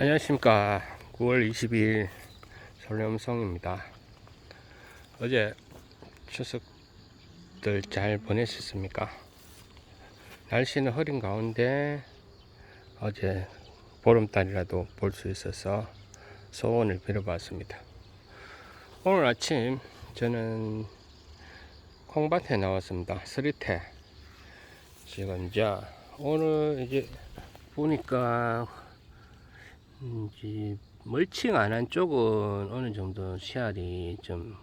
안녕하십니까. 9월 22일 설렘성입니다. 어제 추석들 잘 보내셨습니까? 날씨는 흐린 가운데 어제 보름달이라도 볼 수 있어서 소원을 빌어봤습니다. 오늘 아침 저는 콩밭에 나왔습니다. 스리태. 지금 이제 오늘 이제 보니까 음, 이제 멀칭 안 한 쪽은 어느 정도 씨알이 좀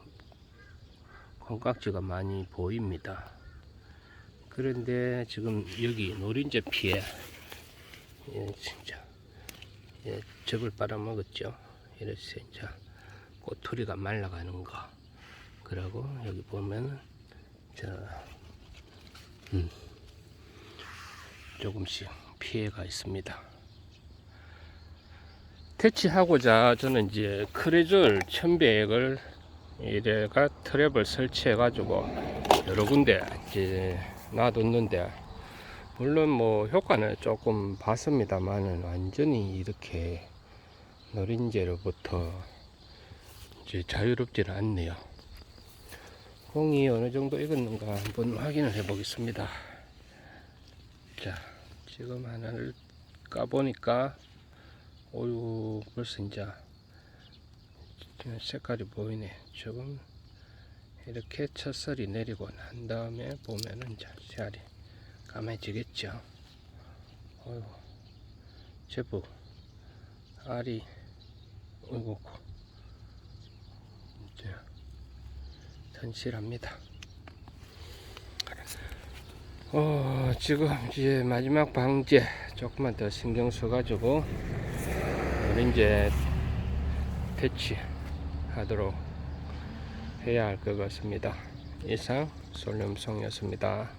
콩깍지가 많이 보입니다. 그런데 지금 여기 노린재 피해 예, 진짜 예, 접을 빨아먹었죠. 이래서 이제 꼬투리가 말라가는 거. 그리고 여기 보면 저 음, 조금씩 피해가 있습니다. 퇴치하고자 저는 이제 크레졸 1000백을 이래가 트랩을 설치해 가지고 여러 군데 이제 놔뒀는데 물론 뭐 효과는 조금 봤습니다만은 완전히 이렇게 노린재로부터 이제 자유롭지는 않네요. 공이 어느 정도 익었는가 한번 확인을 해 보겠습니다. 자, 지금 하나를 까보니까 어유 벌써 이제 색깔이 보이네. 조금 이렇게 첫설이 내리고 난 다음에 보면은 이제 씨알이 까매지겠죠. 어유 제법 알이 어이구 이제 튼실합니다. 어 지금 이제 마지막 방제 조금만 더 신경 써가지고 이제 퇴치하도록 해야 할 것 같습니다. 이상 솔렘송이었습니다.